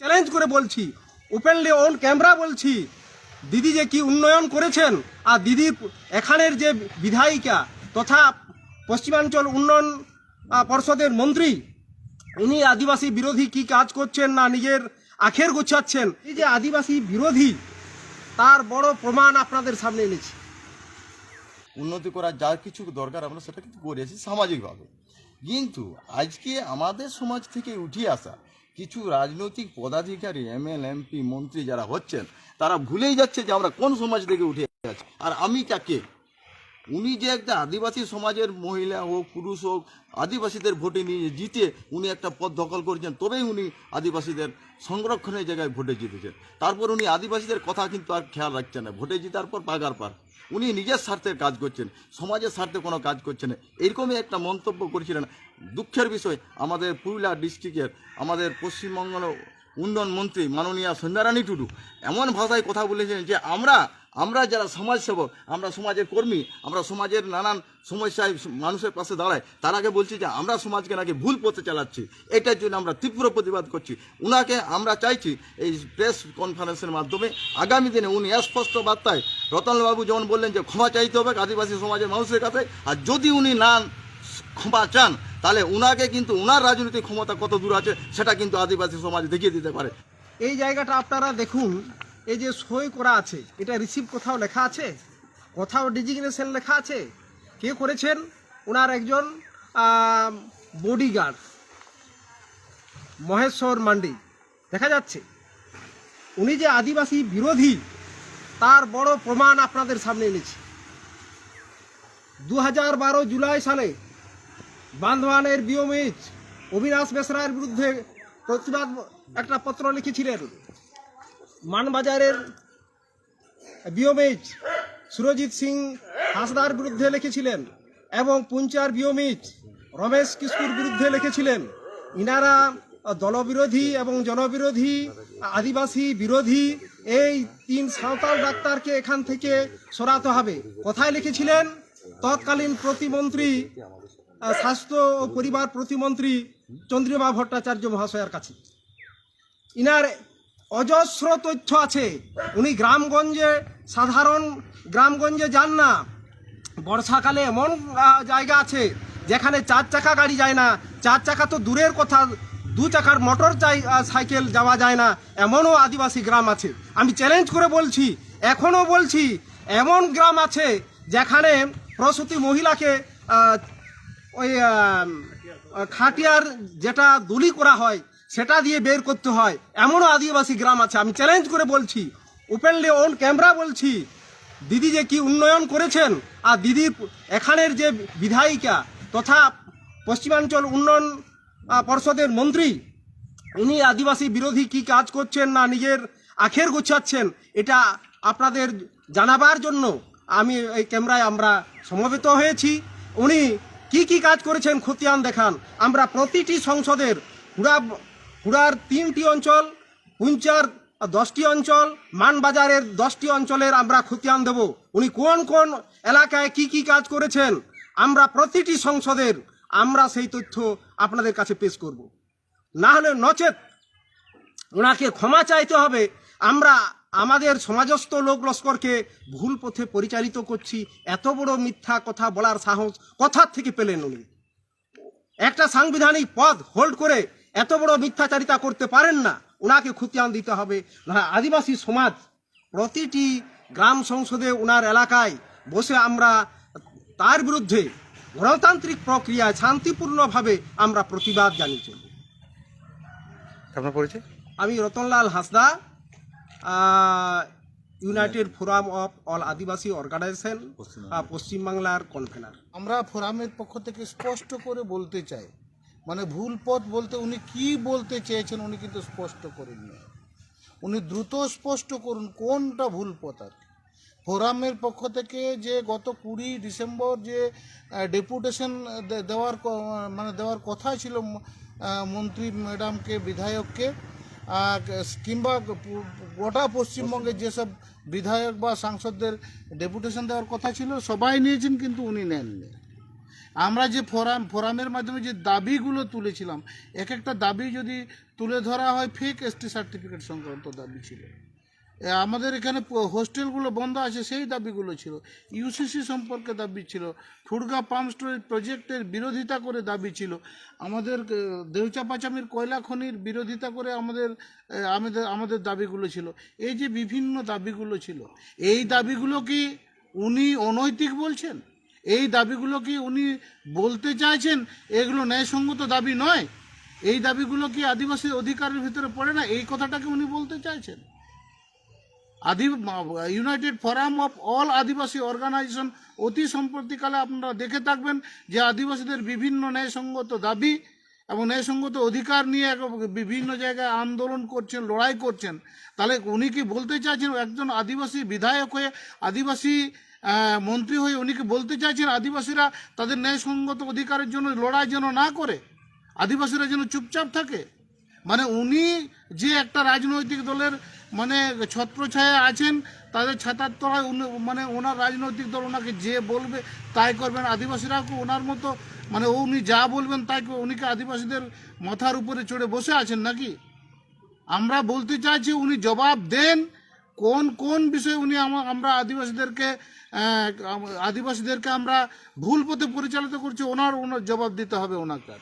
Challenge করে বলছি। Openly on camera বলছি। দিদি যে কি উন্নয়ন করেছেন, আর দিদির এখানের যে বিধায়িকা তথা পশ্চিমাঞ্চল উন্নয়ন পর্ষদের মন্ত্রী, উনি আদিবাসী বিরোধী কি কাজ করছেন না নিজের আখের গোছাচ্ছেন? এই যে আদিবাসী বিরোধী, তার বড় প্রমাণ আপনাদের সামনে এনেছি। উন্নতি করার যা কিছু দরকার আমরা সেটা কিন্তু করেছি সামাজিকভাবে। কিন্তু আজকে আমাদের সমাজ থেকে উঠে আসা কিছু রাজনৈতিক পদাধিকারী এমএল এমপি মন্ত্রী যারা হচ্ছেন, তারা ভুলেই যাচ্ছে যে আমরা কোন সমাজ থেকে উঠে আছি আর আমি কাকে উনি যে একটা আদিবাসী সমাজের মহিলা হোক, পুরুষ হোক, আদিবাসীদের ভোটে নিয়ে জিতে উনি একটা পদ দখল করেছেন, তবেই উনি আদিবাসীদের সংরক্ষণের জায়গায় ভোটে জিতেছেন। তারপর উনি আদিবাসীদের কথা কিন্তু আর খেয়াল রাখছেন না। ভোটে জিতার পর পাগার পার। উনি নিজের স্বার্থে কাজ করছেন, সমাজের স্বার্থে কোনো কাজ করছেন না। এরকমই একটা মন্তব্য করেছিলেন দুঃখের বিষয়, আমাদের পুরুলিয়া ডিস্ট্রিক্টের আমাদের পশ্চিমবঙ্গ উন্নয়ন মন্ত্রী মাননীয়া সন্ধ্যারানী টুডু এমন ভাষায় কথা বলেছেন যে আমরা আমরা যারা সমাজসেবক, আমরা সমাজের কর্মী, আমরা সমাজের নানান সমস্যায় মানুষের পাশে দাঁড়াই, তার আগে বলছি যে আমরা সমাজকে নাকি ভুল পথে চালাচ্ছি। এটার জন্য আমরা তীব্র প্রতিবাদ করছি। উনাকে আমরা চাইছি এই প্রেস কনফারেন্সের মাধ্যমে আগামী দিনে উনি স্পষ্ট বার্তায় রতনবাবু যেমন বললেন যে ক্ষমা চাইতে হবে আদিবাসী সমাজের মানুষের কাছে, আর যদি উনি না ক্ষমা চান তাহলে উনাকে কিন্তু, উনার রাজনৈতিক ক্ষমতা কত দূর আছে, সেটা কিন্তু আদিবাসী সমাজ দেখিয়ে দিতে পারে। এই জায়গাটা আপনারা দেখুন, এই যে সই করা আছে, এটা রিসিভ কোথাও লেখা আছে? কোথাও ডিজিগনেশন লেখা আছে? কে করেছেন? ওনার একজন বডিগার্ড মহেশ্বর মান্ডি। দেখা যাচ্ছে, উনি যে আদিবাসী বিরোধী, তার বড় প্রমাণ আপনাদের সামনে এনেছি। দু হাজার বারো জুলাই সালে বান্ধবানের বিওমিজ অবিনাশ বেসরায়ের বিরুদ্ধে প্রতিবাদ একটা পত্র লিখেছিলেন। মানবাজারের বিওমিজ সুরজিৎ সিং হাসদার বিরুদ্ধে লিখেছিলেন এবং পুঞ্চার বিওমিজ রমেশ কিস্কুর বিরুদ্ধে লিখেছিলেন। ইনারা দলবিরোধী এবং জনবিরোধী, আদিবাসী, বিরোধী, এই তিন সাঁওতাল ডাক্তারকে এখান থেকে সরাতে হবে। কোথায় লিখেছিলেন? তৎকালীন প্রতিমন্ত্রী স্বাস্থ্য ও পরিবার প্রতিমন্ত্রী চন্দ্রিমা ভট্টাচার্য মহাশয়ের কাছে। ইনার অজস্র তথ্য আছে। উনি গ্রামগঞ্জে সাধারণ গ্রামগঞ্জে যান না। বর্ষাকালে এমন জায়গা আছে যেখানে চার চাকা গাড়ি যায় না। চার চাকা তো দূরের কথা, দু চাকার মোটর সাইকেল যাওয়া যায় না। এমনও আদিবাসী গ্রাম আছে। আমি চ্যালেঞ্জ করে বলছি, এখনও বলছি, এমন গ্রাম আছে যেখানে প্রসূতি মহিলাকে ওই খাটিয়ার যেটা দুলি করা হয়, সেটা দিয়ে বের করতে হয়। এমনও আদিবাসী গ্রাম আছে। আমি চ্যালেঞ্জ করে বলছি ওপেনলি অন ক্যামেরা বলছি, দিদি যে কি উন্নয়ন করেছেন? আর দিদি এখানের যে বিধায়িকা তথা পশ্চিমাঞ্চল উন্নয়ন পর্ষদের মন্ত্রী উনি আদিবাসী বিরোধী কি কাজ করছেন না নিজের আখের গুছাচ্ছেন, এটা আপনাদের জানাবার জন্য আমি এই ক্যামেরায় আমরা সমবেত হয়েছি। উনি কি কি কাজ করেছেন খতিয়ান দেখান। আমরা প্রতিটি সংসদের হুড়া হুড়ার তিনটি অঞ্চল পুঞ্চার দশটি অঞ্চল, মানবাজারের দশটি অঞ্চলের আমরা খতিয়ান দেব। উনি কোন কোন এলাকায় কি কি কাজ করেছেন, আমরা প্রতিটি সংসদের আমরা সেই তথ্য আপনাদের কাছে পেশ করব। না হলে নচেত ওনাকে ক্ষমা চাইতে হবে। আমরা আমাদের সমাজস্থ লোক লস্করকে ভুল পথে পরিচালিত করছি। এত বড় মিথ্যা কথা বলার সাহস কথার থেকে পেলেন উনি? একটা সাংবিধানিক পদ হোল্ড করে এত বড় মিথ্যাচারিতা করতে পারেন না ওনাকে খুতিয়ান দিতে হবে। না আদিবাসী সমাজ প্রতিটি গ্রাম সংসদে ওনার এলাকায় বসে আমরা তার বিরুদ্ধে গণতান্ত্রিক প্রক্রিয়ায় শান্তিপূর্ণভাবে আমরা প্রতিবাদ জানিয়ে চলব আপনার পরিচয়? আমি Ratanlal Hansda. United Forum of All Adivasi organisation পশ্চিমবাংলার কনভেনার আমরা ফোরামের পক্ষ থেকে স্পষ্ট করে বলতে চাই মানে ভুল পথ বলতে উনি কি বলতে চেয়েছেন উনি কিন্তু স্পষ্ট করেননি উনি দ্রুত স্পষ্ট করুন কোনটা ভুল পথ আর কি। ফোরামের পক্ষ থেকে যে গত কুড়ি ডিসেম্বর যে ডেপুটেশন দেওয়ার মানে দেওয়ার কথা ছিল মন্ত্রী ম্যাডামকে বিধায়ককে কিংবা গোটা পশ্চিমবঙ্গে যেসব বিধায়ক বা সাংসদদের ডেপুটেশন দেওয়ার কথা ছিল, সবাই নিয়েছেন কিন্তু উনি নেননি। আমরা যে ফোরাম ফোরামের মাধ্যমে যে দাবিগুলো তুলেছিলাম এক একটা দাবি যদি তুলে ধরা হয় ফেক এসটি সার্টিফিকেট সংক্রান্ত দাবি ছিল। আমাদের এখানে হোস্টেলগুলো বন্ধ আছে, সেই দাবিগুলো ছিল। ইউসিসি সম্পর্কে দাবি ছিল। ঠুড়গা পাম্প স্টোরেজ প্রজেক্টের বিরোধিতা করে দাবি ছিল। আমাদের দেউচা পাচামির কয়লা খনির বিরোধিতা করে আমাদের আমাদের আমাদের দাবিগুলো ছিল। এই যে বিভিন্ন দাবিগুলো ছিল, এই দাবিগুলো কি উনি অনৈতিক বলছেন? এই দাবিগুলো কি উনি বলতে চাইছেন? এগুলো ন্যায়সঙ্গত দাবি নয়। এই দাবিগুলো কি আদিবাসী অধিকারের ভিতরে পড়ে না? এই কথাটাকে উনি বলতে চাইছেন? United Forum of All Adivasi organisation অতি সম্প্রতিকালে আপনারা দেখে থাকবেন যে আদিবাসীদের বিভিন্ন ন্যায়সঙ্গত দাবি এবং ন্যায়সঙ্গত অধিকার নিয়ে বিভিন্ন জায়গায় আন্দোলন করছেন, লড়াই করছেন। তাহলে উনি কি বলতে চাইছেন, একজন আদিবাসী বিধায়ক হয়ে, আদিবাসী মন্ত্রী হয়ে উনি কি বলতে চাইছেন আদিবাসীরা তাদের ন্যায়সঙ্গত অধিকারের জন্য লড়াই যেন না করে? আদিবাসীরা যেন চুপচাপ থাকে? মানে উনি যে একটা রাজনৈতিক দলের মানে ছত্রছায়া আছেন, তাদের ছাতার তলায় মানে ওনার রাজনৈতিক দল ওনাকে যে বলবে তাই করবেন। আদিবাসীরা ওনার মতো? মানে উনি যা বলবেন তাই করে- উনি কি আদিবাসীদের মাথার উপরে চড়ে বসে আছেন নাকি? আমরা বলতে চাইছি উনি জবাব দেন, কোন কোন বিষয়ে উনি আমা- আমরা আদিবাসীদেরকে আদিবাসীদেরকে আমরা ভুল পথে পরিচালিত করছি, ওনার ওনার জবাব দিতে হবে ওনাকে।